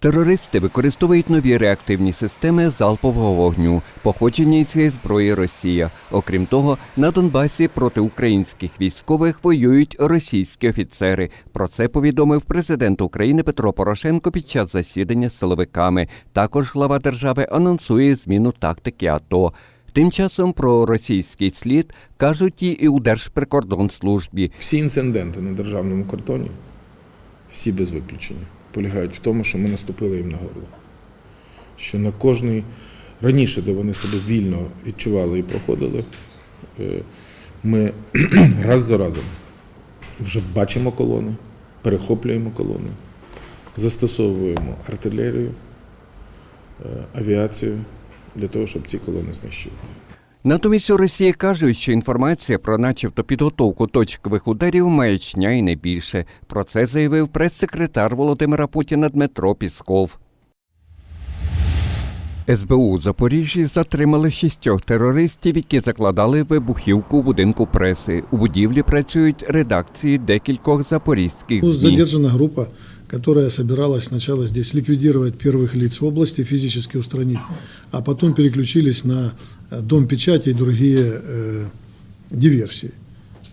Терористи використовують нові реактивні системи залпового вогню, походження цієї зброї Росія. Окрім того, на Донбасі проти українських військових воюють російські офіцери. Про це повідомив президент України Петро Порошенко під час засідання з силовиками. Також глава держави анонсує зміну тактики АТО. Тим часом про російський слід кажуть і у Держприкордонслужбі. Всі інциденти на державному кордоні, всі без виключення, полягають в тому, що ми наступили їм на горло. Що на кожний раніше, де вони себе вільно відчували і проходили, е, ми раз за разом вже бачимо колони, перехоплюємо колони, застосовуємо артилерію, е, авіацію для того, щоб ці колони знищувати. Натомість у Росії кажуть, що інформація про начебто підготовку точкових ударів маячня і не більше. Про це заявив прес-секретар Володимира Путіна Дмитро Пісков. СБУ у Запоріжжі затримали шістьох терористів, які закладали вибухівку у будинку преси. У будівлі працюють редакції декількох запорізьких Ну, ЗМІ. Задержана группа, которая собиралась сначала здесь ликвидировать первых лиц в области, физически устранить, а потом переключились на э, дом печати и другие э, диверсии.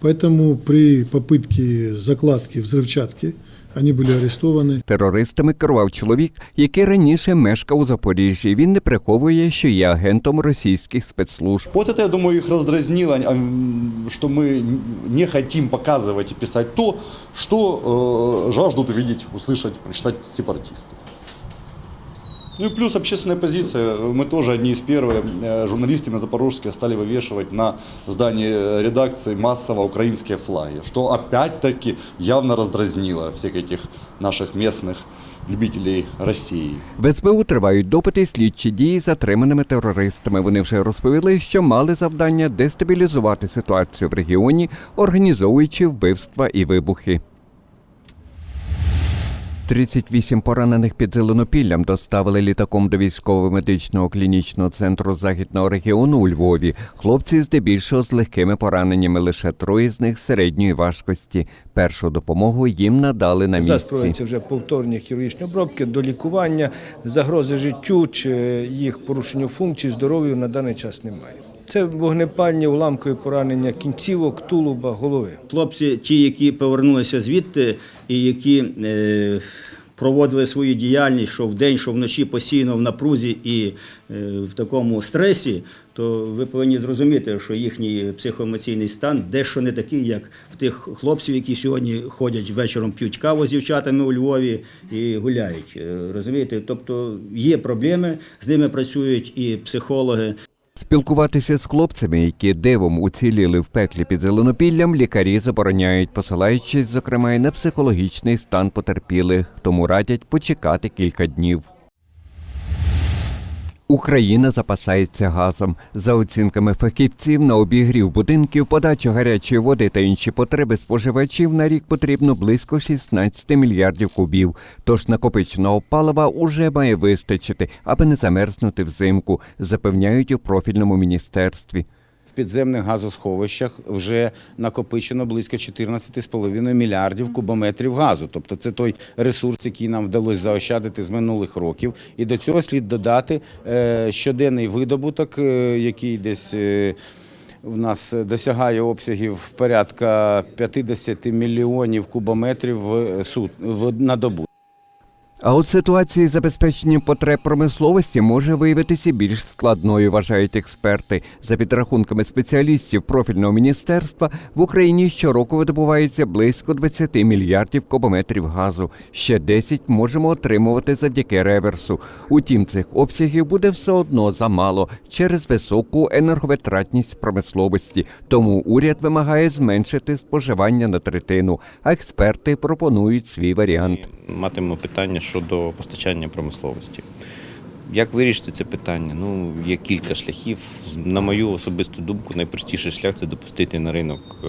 Поэтому при попытке закладки взрывчатки они были арестованы. Терористами керував чоловік, який раніше мешкав у Запоріжжі. Він не приховує, що є агентом російських спецслужб. Вот это, я думаю, их раздразнило, а, м, что мы не хотим показывать и писать то, что э, жаждут увидеть, услышать, прочитать сепаратисты. Ну и плюс общественная позиция. Мы тоже одни из первых э, журналисты на Запорожске стали вывешивать на здании редакции массово украинские флаги, что опять-таки явно раздразнило всех этих наших местных любителей России. В СБУ тривають допити і слідчі дії з затриманими терористами. Вони вже розповіли, що мали завдання дестабілізувати ситуацію в регіоні, організовуючи вбивства і вибухи. 38 поранених під Зеленопіллям доставили літаком до військово-медичного клінічного центру західного регіону у Львові. Хлопці здебільшого з легкими пораненнями, лише троє з них середньої важкості. Першу допомогу їм надали на місці. проводяться вже повторні хірургічні обробки до лікування. Загрози життю чи їх порушенню функцій здоров'ю на даний час немає. Це вогнепальні уламкові поранення кінцівок, тулуба, голови. Хлопці, ті, які повернулися звідти і які е, проводили свою діяльність, що вдень, що вночі постійно в напрузі і е, в такому стресі, то ви повинні зрозуміти, що їхній психоемоційний стан дещо не такий, як в тих хлопців, які сьогодні ходять вечором, п'ють каву з дівчатами у Львові і гуляють. Е, Розумієте? Тобто є проблеми, з ними працюють і психологи, Спілкуватися з хлопцями, які дивом уціліли в пеклі під зеленопіллям, лікарі забороняють, посилаючись, зокрема, і на психологічний стан потерпілих, тому радять почекати кілька днів. Україна запасається газом. За оцінками фахівців, на обігрів будинків, подачу гарячої води та інші потреби споживачів на рік потрібно близько 16 мільярдів кубів. Тож накопиченого палива уже має вистачити, аби не замерзнути взимку, запевняють у профільному міністерстві. Підземних газосховищах вже накопичено близько 14,5 мільярдів кубометрів газу. Тобто це той ресурс, який нам вдалося заощадити з минулих років. І до цього слід додати е, щоденний видобуток, е, який десь. е, В нас досягає обсягів порядка 50 мільйонів кубометрів на добу. А от ситуація забезпеченням потреб промисловості може виявитися більш складною, вважають експерти. За підрахунками спеціалістів профільного міністерства в Україні щороку видобувається близько 20 мільярдів кубометрів газу. Ще 10 можемо отримувати завдяки реверсу. Утім, цих обсягів буде все одно замало через високу енерговитратність промисловості. Тому уряд вимагає зменшити споживання на третину. А експерти пропонують свій варіант. матимемо питання щодо постачання промисловості. Як вирішити це питання? Ну, є кілька шляхів. На мою особисту думку, найпростіший шлях це допустити на ринок е,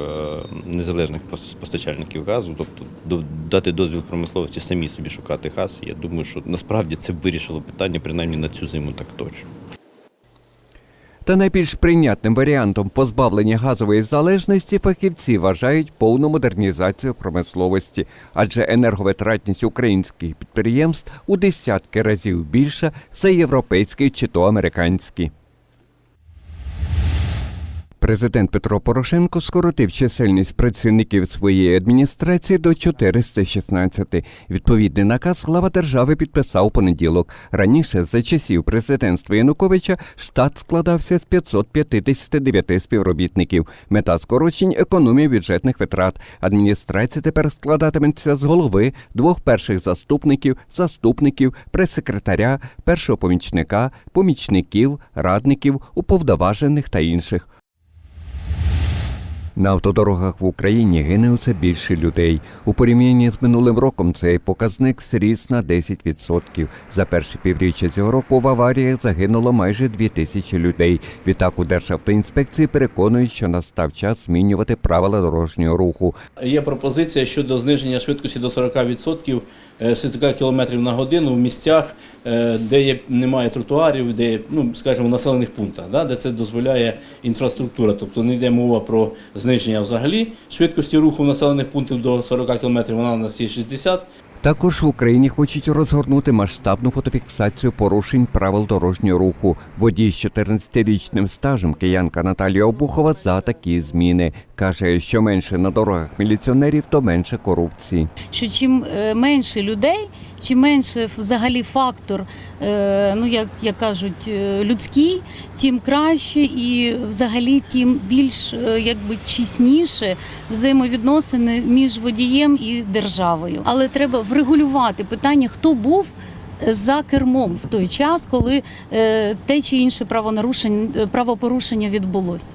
незалежних постачальників газу, тобто дати дозвіл промисловості самі собі шукати газ. Я думаю, що насправді це б вирішило питання, принаймні на цю зиму так точно. Та найбільш прийнятним варіантом позбавлення газової залежності фахівці вважають повну модернізацію промисловості, адже енерговитратність українських підприємств у десятки разів більша за європейські чи то американські. Президент Петро Порошенко скоротив чисельність працівників своєї адміністрації до 416. Відповідний наказ глава держави підписав понеділок. Раніше, за часів президентства Януковича, штат складався з 559 співробітників. Мета скорочень економія бюджетних витрат. Адміністрація тепер складатиметься з голови, двох перших заступників, заступників, прес-секретаря, першого помічника, помічників, радників, уповноважених та інших. На автодорогах в Україні гине усе більше людей. У порівнянні з минулим роком цей показник зріс на 10%. За перше півріччя цього року в аваріях загинуло майже 2 тисячі людей. Відтак у Державтоінспекції переконують, що настав час змінювати правила дорожнього руху. Є пропозиція щодо зниження швидкості до 40% е, 40 км на годину в місцях, е, де є, немає тротуарів, де є, ну, скажімо, в населених пунктах, да, де це дозволяє інфраструктура. Тобто не йде мова про зниження взагалі швидкості руху в населених пунктів до 40 км, вона у нас є 60 Також в Україні хочуть розгорнути масштабну фотофіксацію порушень правил дорожнього руху. Водій з 14-річним стажем киянка Наталія Обухова за такі зміни. Каже, що менше на дорогах міліціонерів, то менше корупції. що чим е, менше людей, чим менше взагалі фактор, е, ну як, як кажуть, е, людський, тим краще і взагалі тим більш е, якби чесніше взаємовідносини між водієм і державою. Але треба врегулювати питання, хто був. За кермом в той час, коли те чи інше правопорушення відбулось.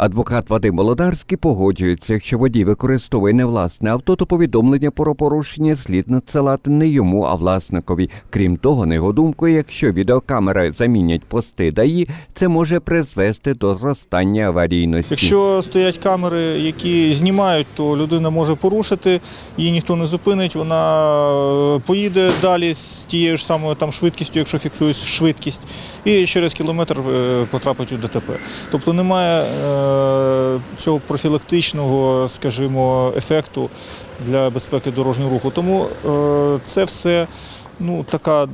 Адвокат Вадим Володарський погоджується, якщо водій використовує не власне авто, то повідомлення про порушення слід надсилати не йому, а власникові. Крім того, на його думку, якщо відеокамери замінять пости ДАІ, це може призвести до зростання аварійності. Якщо стоять камери, які знімають, то людина може порушити, її ніхто не зупинить, вона е, поїде далі з тією ж самою там швидкістю, якщо фіксує швидкість, і через кілометр е, потрапить у ДТП. Тобто немає е, цього профілактичного, скажімо, ефекту для безпеки дорожнього руху. Тому е, це все ну, така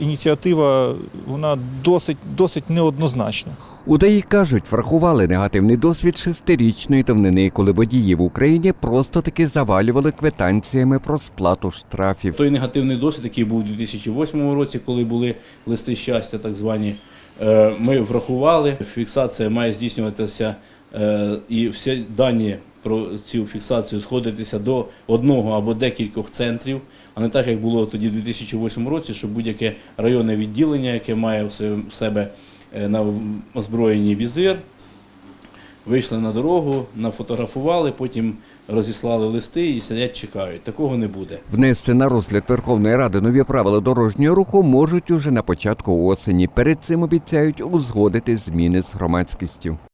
ініціатива, вона досить, досить неоднозначна. У ДАІ кажуть, врахували негативний досвід шестирічної давнини, коли водії в Україні просто таки завалювали квитанціями про сплату штрафів. Той негативний досвід, який був у 2008 році, коли були листи щастя, так звані, ми врахували. Фіксація має здійснюватися е, і всі дані про цю фіксацію сходитися до одного або декількох центрів, а не так, як було тоді в 2008 році, що будь-яке районне відділення, яке має в себе е, на озброєнні візир, вийшли на дорогу, нафотографували, потім розіслали листи і сидять, чекають. Такого не буде. Внести на розгляд Верховної Ради нові правила дорожнього руху можуть уже на початку осені. Перед цим обіцяють узгодити зміни з громадськістю.